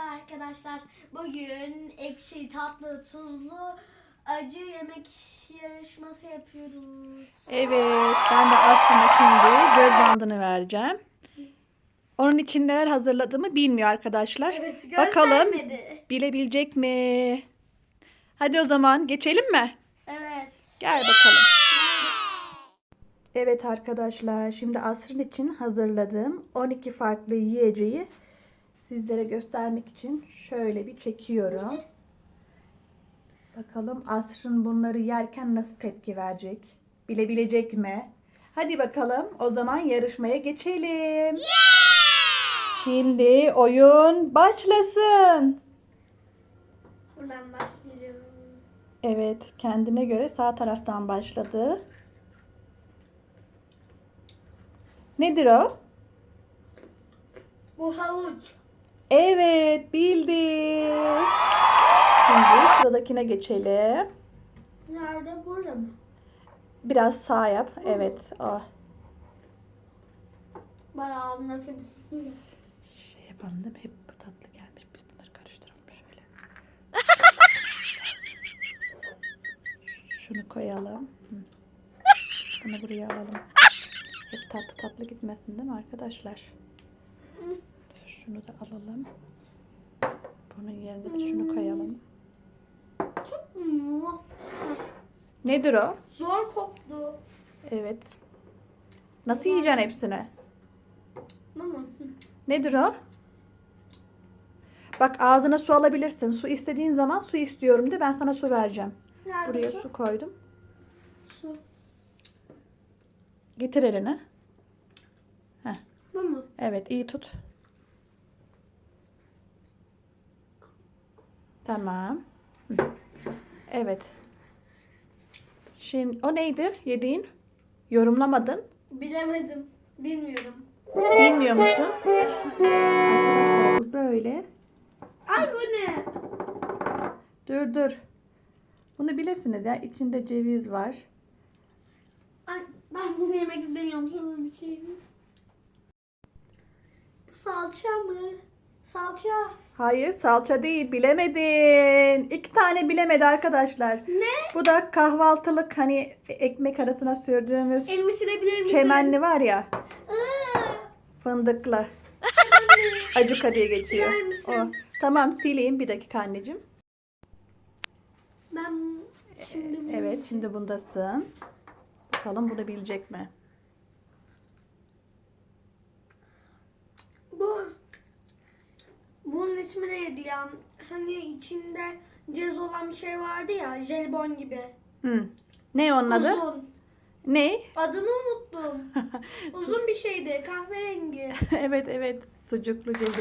arkadaşlar. Bugün ekşi, tatlı, tuzlu, acı yemek yarışması yapıyoruz. Evet, ben de aslında şimdi göz bandını vereceğim. Onun için neler hazırladığımı bilmiyor arkadaşlar. Evet, Bakalım bilebilecek mi? Hadi o zaman geçelim mi? Evet. Gel bakalım. Evet arkadaşlar, şimdi asrın için hazırladığım 12 farklı yiyeceği sizlere göstermek için şöyle bir çekiyorum. Bakalım asrın bunları yerken nasıl tepki verecek? Bilebilecek mi? Hadi bakalım o zaman yarışmaya geçelim. Şimdi oyun başlasın. Buradan başlayacağım. Evet, kendine göre sağ taraftan başladı. Nedir o? Bu havuç. Evet, bildi. Şimdi sıradakine geçelim. Nerede? Burada mı? Biraz sağ yap. Evet, o. Bana ağzımdaki Şey yapalım değil mi? Hep bu tatlı gelmiş. Biz bunları karıştıralım şöyle. Şunu koyalım. Bunu buraya alalım. Hep tatlı tatlı gitmesin değil mi arkadaşlar? Şunu da alalım. Bunun yerine de şunu koyalım. Nedir o? Zor koptu. Evet. Nasıl yiyeceksin hepsini? Mama. Nedir o? Bak ağzına su alabilirsin. Su istediğin zaman su istiyorum de ben sana su vereceğim. Nerede Buraya su? su koydum. Su. Getir elini. Heh. Bu mu? Evet iyi tut. Tamam. Evet. Şimdi o neydi yediğin? Yorumlamadın. Bilemedim. Bilmiyorum. Bilmiyor musun? Arkadaşlar bu böyle. Ay bu ne? Dur dur. Bunu bilirsiniz ya. İçinde ceviz var. Ay, ben bunu yemek istemiyorum. Sana bir şey mi? Bu salça mı? Salça. Hayır salça değil bilemedin. İki tane bilemedi arkadaşlar. Ne? Bu da kahvaltılık hani ekmek arasına sürdüğümüz Elimi silebilir misin? çemenli var ya Aa, fındıklı. Acuka diye geçiyor. Siler misin? O. Tamam sileyim bir dakika anneciğim. ben şimdi bunu... Evet şimdi bundasın. Bakalım bunu bilecek mi? Bu... Bunun ismi neydi ya? Hani içinde cez olan bir şey vardı ya. Jelibon gibi. Hı. Ne onun adı? Uzun. Ne? Adını unuttum. Uzun bir şeydi. Kahverengi. evet evet sucuklu ceviz.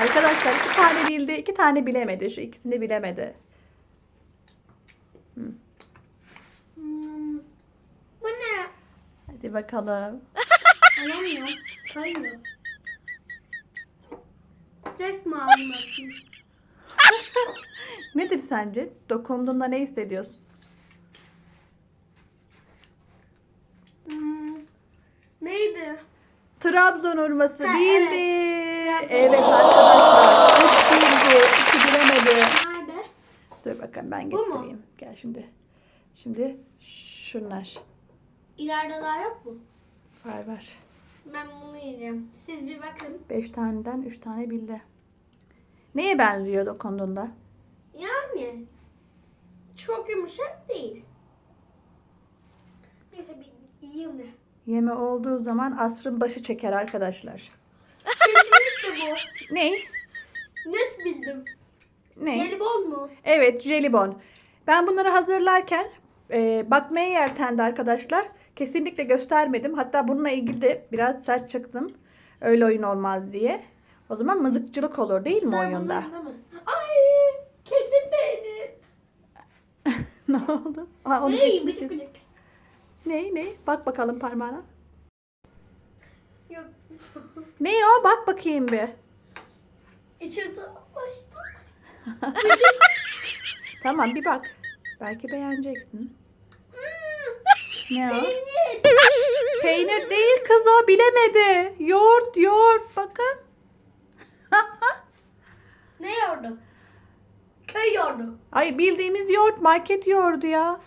Arkadaşlar iki tane bildi, iki tane bilemedi. Şu ikisini bilemedi. Hmm. Bu ne? Hadi bakalım. Alamıyorum. Kayıyor. Ses mi? Nedir sence? Dokunduğunda ne hissediyorsun? Hmm. Neydi? Trabzon hurması Ha, bildi. evet. Evet, arkadaşlar. Üç bildi. iki bilemedi. Nerede? Dur bakalım ben Bu mu? getireyim. Gel şimdi. Şimdi şunlar. İleride daha yok mu? Var var. Ben bunu yiyeceğim. Siz bir bakın. Beş taneden üç tane bildi. Neye benziyor dokunduğunda? Yani çok yumuşak değil. Neyse bir yiyeyim de. Yeme olduğu zaman asrın başı çeker arkadaşlar. Kesinlikle bu. Ne? Net bildim. Ne? Jelibon mu? Evet, jelibon. Ben bunları hazırlarken e, bakmaya yeltendi arkadaşlar. Kesinlikle göstermedim. Hatta bununla ilgili de biraz sert çıktım. Öyle oyun olmaz diye. O zaman mızıkçılık olur değil mi Sen oyunda? mı? Ay kesin peynir. ne oldu? Ha, onu Hey bıcık bıcık. Ne ne? Bak bakalım parmağına. Yok. Ne o? Bak bakayım bir. İçim tuhaflaştı. Tamam bir bak. Belki beğeneceksin. Ne o? Peynir. Peynir değil kız o bilemedi. Yoğurt yoğurt bakın. yoğurdu. Ay bildiğimiz yoğurt market yoğurdu ya.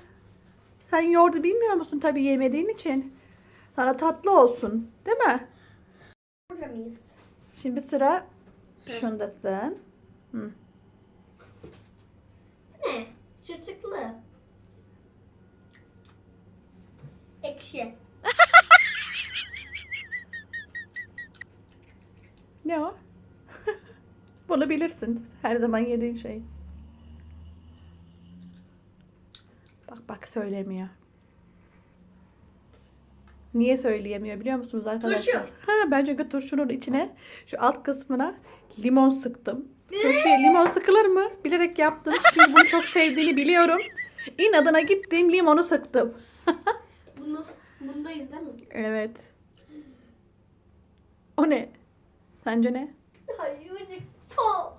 Sen yoğurdu bilmiyor musun tabii yemediğin için. Sana tatlı olsun değil mi? Burada mıyız? Şimdi sıra şundasın. Hı. Ne? Çıtıklı. Ekşi. Ne o? Bunu bilirsin. Her zaman yediğin şey. Bak bak söylemiyor. Niye söyleyemiyor biliyor musunuz arkadaşlar? Turşu. Ha, ben çünkü turşunun içine şu alt kısmına limon sıktım. Turşuya limon sıkılır mı? Bilerek yaptım. Çünkü bunu çok sevdiğini biliyorum. İnadına gittim limonu sıktım. Bunu değil mi? Evet. O ne? Sence ne? Hayır, sos.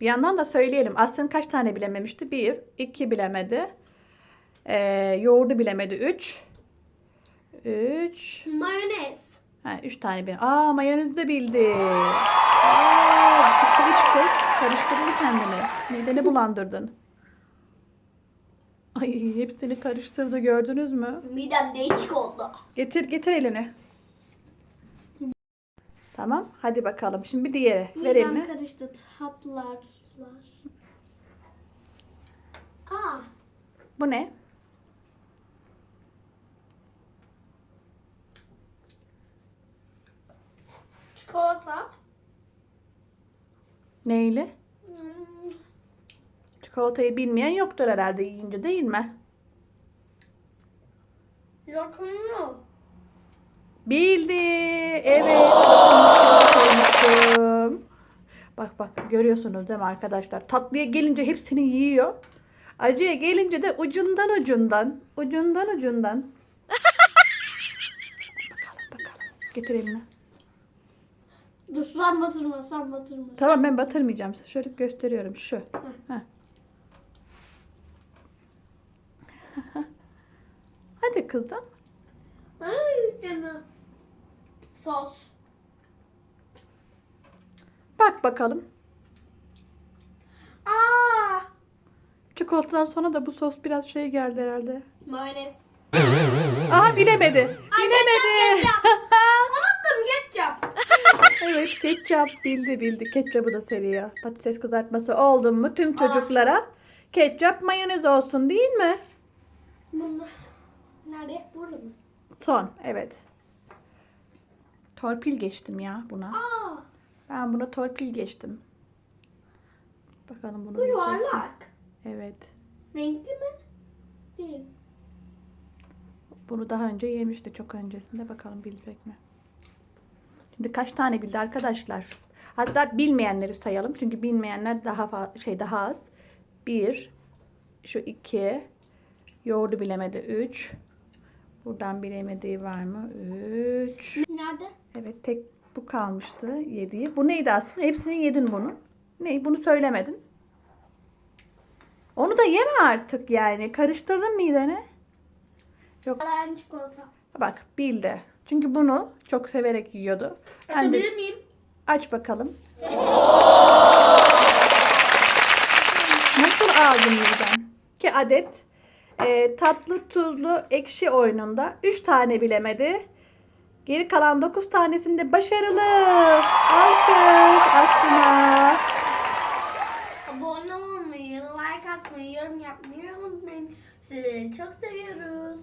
Bir yandan da söyleyelim. Aslında kaç tane bilememişti? Bir, iki bilemedi. Ee, yoğurdu bilemedi. Üç. Üç. Mayonez. Ha, üç tane bil. Aa mayonezi de bildi. Aa, bir iç kız. Karıştırdın kendini. Mideni bulandırdın. Ay hepsini karıştırdı gördünüz mü? Midem değişik oldu. Getir getir elini. Tamam hadi bakalım. Şimdi bir diğeri. Ver Midem elini. karıştı. Tatlılar. Aa, Bu ne? çikolata. Neyle? Çikolatayı bilmeyen yoktur herhalde yiyince değil mi? Lokumlu. Bildi. Evet. Bak bak görüyorsunuz değil mi arkadaşlar? Tatlıya gelince hepsini yiyor. Acıya gelince de ucundan ucundan. Ucundan ucundan. bakalım bakalım. Getir elini. Dur sen batırma, sen batırma. Tamam ben batırmayacağım. Şöyle gösteriyorum şu. Heh. Hadi kızım. Ay canım. Sos. Bak bakalım. Aa, Çikolatadan sonra da bu sos biraz şey geldi herhalde. mayonez. Aha bilemedi. Bilemedi. Evet ketçap bildi bildi. Ketçapı da seviyor. Patates kızartması oldu mu tüm çocuklara ketçap mayonez olsun değil mi? Bunda. Nerede? Burada mı? Son evet. Torpil geçtim ya buna. Aa, Ben buna torpil geçtim. Bakalım bunu bu bilecek mi? yuvarlak. Evet. Renkli mi? Değil. Bunu daha önce yemişti çok öncesinde. Bakalım bilecek mi? Şimdi kaç tane bildi arkadaşlar? Hatta bilmeyenleri sayalım. Çünkü bilmeyenler daha şey daha az. Bir, şu iki, yoğurdu bilemedi üç. Buradan bilemediği var mı? Üç. Nerede? Evet tek bu kalmıştı yediği. Bu neydi aslında? Hepsini yedin bunun. Ne? Bunu söylemedin. Onu da yeme artık yani. Karıştırdın midene. Alayan çikolata. Bak bildi. Çünkü bunu çok severek yiyordu. Ben de Açabilir miyim? aç bakalım. Nasıl aldın birden? İki adet e, tatlı, tuzlu, ekşi oyununda 3 tane bilemedi. Geri kalan 9 tanesinde başarılı. Alkış aslına. Abone olmayı, like atmayı, yorum yapmayı unutmayın. Sizi çok seviyoruz.